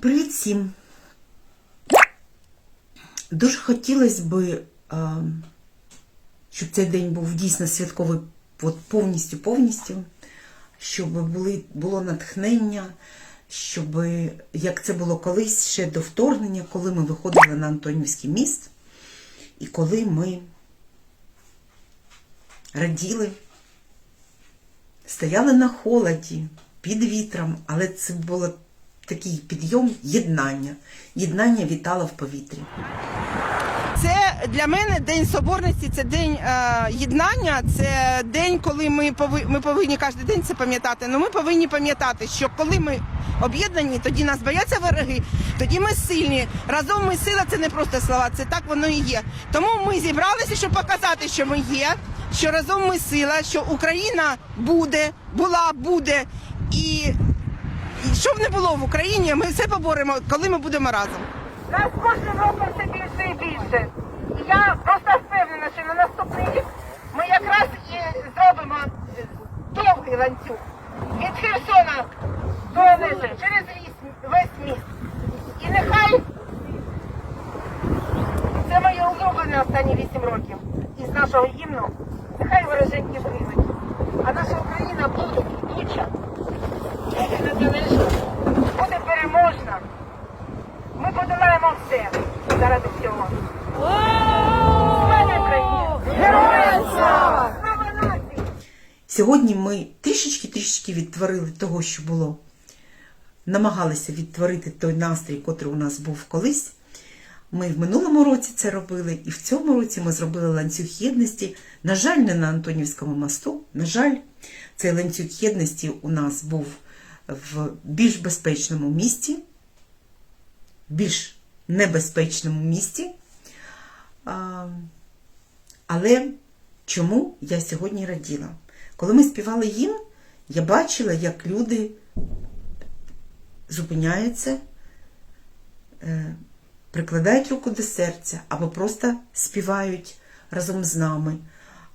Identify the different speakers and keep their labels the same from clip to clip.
Speaker 1: Привіт всім. Дуже хотілося б, щоб цей день був дійсно святковий от повністю, повністю, щоб були, було натхнення, щоб, як це було колись ще до вторгнення, коли ми виходили на Антонівський міст, і коли ми раділи, стояли на холоді, під вітром, але це було такий підйом єднання. Єднання вітало в повітрі.
Speaker 2: Це для мене день соборності, це день е, єднання, це день, коли ми пови, ми повинні кожен день це пам'ятати. Ну ми повинні пам'ятати, що коли ми об'єднані, тоді нас бояться вороги, тоді ми сильні. Разом ми сила, це не просто слова, це так воно і є. Тому ми зібралися, щоб показати, що ми є, що разом ми сила, що Україна буде, була, буде і. Що б не було в Україні, ми все поборемо, коли ми будемо разом.
Speaker 3: Нас кожним роком все більше і більше. Я просто впевнена, що на наступний рік ми якраз і зробимо довгий ланцюг від Херсона до Олежі через весь, міст. І нехай це моє улюблене останні вісім років із нашого гімну. Нехай вороженьки гинуть. А наша Україна буде квітуча, буде незалежна, буде переможна. Ми подолаємо все заради цього. Слава Україні! Героям слава! Слава нації!
Speaker 1: Сьогодні ми трішечки-трішечки відтворили того, що було. Намагалися відтворити той настрій, котрий у нас був колись. Ми в минулому році це робили, і в цьому році ми зробили ланцюг єдності. На жаль, не на Антонівському мосту. На жаль, цей ланцюг єдності у нас був в більш безпечному місті, більш небезпечному місті. Але чому я сьогодні раділа? Коли ми співали гімн, я бачила, як люди зупиняються, е, прикладають руку до серця або просто співають разом з нами,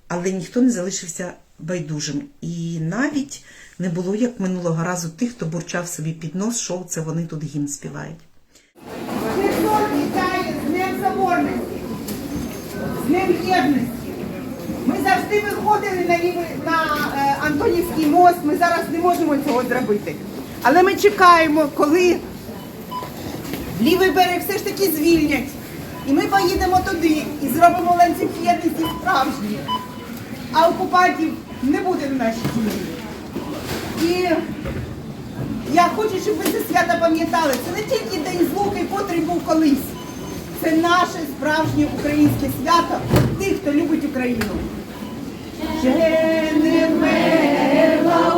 Speaker 1: але ніхто не залишився байдужим. І навіть не було, як минулого разу, тих, хто бурчав собі під нос, що це вони тут гімн співають.
Speaker 4: Днем Соборності, з Днем Єдності. Завжди виходили на, лівий, на е, Антонівський мост, ми зараз не можемо цього зробити. Але ми чекаємо, коли лівий берег все ж таки звільнять. І ми поїдемо туди і зробимо ланцюг єдності справжній. А окупантів не буде в нашій землі. І я хочу, щоб ви це свято пам'ятали. Це не тільки день звуки, котрий був колись. Це наше справжнє українське свято тих, хто любить Україну. Ще не вмерла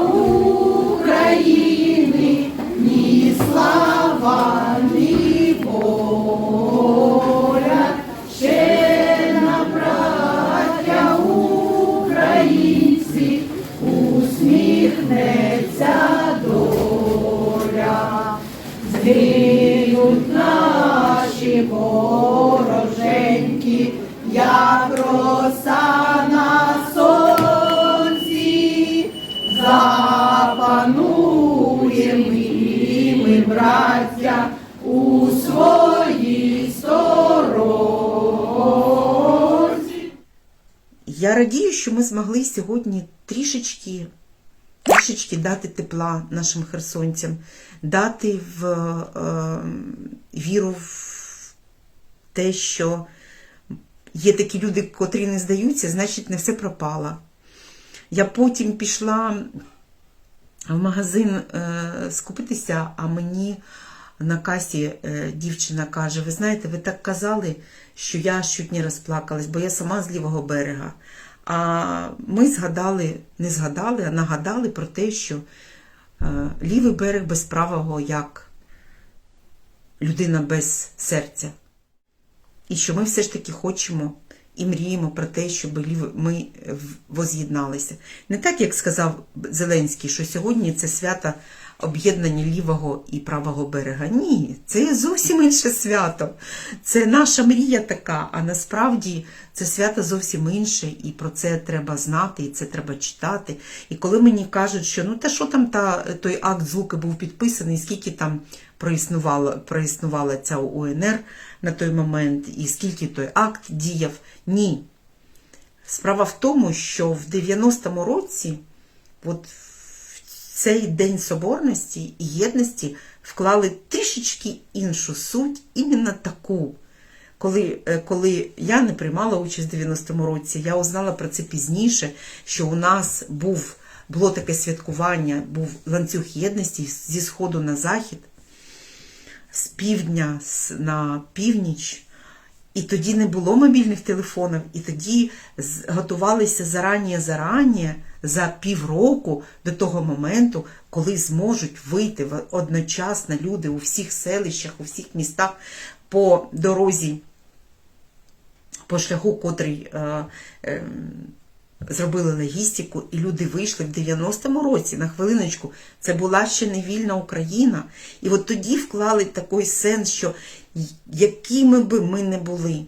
Speaker 4: України, ні слава, ні. Ще на браття українці усміхнеться доля. Запануємо і ми, браття, у своїй сторонці.
Speaker 1: Я радію, що ми змогли сьогодні трішечки, трішечки дати тепла нашим херсонцям, дати в е, віру в те, що є такі люди, котрі не здаються, значить не все пропало. Я потім пішла в магазин е, скупитися, а мені на касі е, дівчина каже: Ви знаєте, ви так казали, що я чуть не розплакалась, бо я сама з лівого берега. А ми згадали, не згадали, а нагадали про те, що е, лівий берег без правого як людина без серця. І що ми все ж таки хочемо і мріємо про те, щоб ми воз'єдналися. Не так, як сказав Зеленський, що сьогодні це свято об'єднання лівого і правого берега. Ні, це зовсім інше свято. Це наша мрія така, а насправді це свято зовсім інше, і про це треба знати, і це треба читати. І коли мені кажуть, що ну та що там та, той акт звуки був підписаний, скільки там проіснувала, проіснувала ця УНР на той момент, і скільки той акт діяв. Ні. Справа в тому, що в 90-му році, от цей День Соборності і єдності вклали трішечки іншу суть, іменно таку. Коли, е, коли я не приймала участь в 90-му році, я узнала про це пізніше, що у нас був, було таке святкування, був ланцюг єдності зі сходу на захід, з півдня на північ. І тоді не було мобільних телефонів, і тоді готувалися зарані зарані за півроку до того моменту, коли зможуть вийти одночасно люди у всіх селищах, у всіх містах по дорозі, по шляху, котрий е, е, зробили логістику, і люди вийшли в 90-му році, на хвилиночку, це була ще не вільна Україна. І от тоді вклали такий сенс, що якими би ми не були,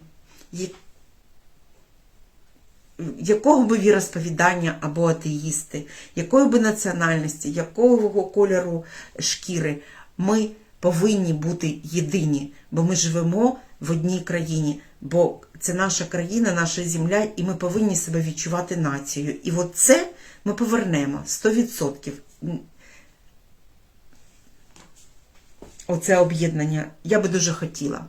Speaker 1: якого би віросповідання або атеїсти, якої би національності, якого кольору шкіри, ми повинні бути єдині, бо ми живемо в одній країні, бо це наша країна, наша земля, і ми повинні себе відчувати нацією. І от це ми повернемо 100%. Оце об'єднання я би дуже хотіла.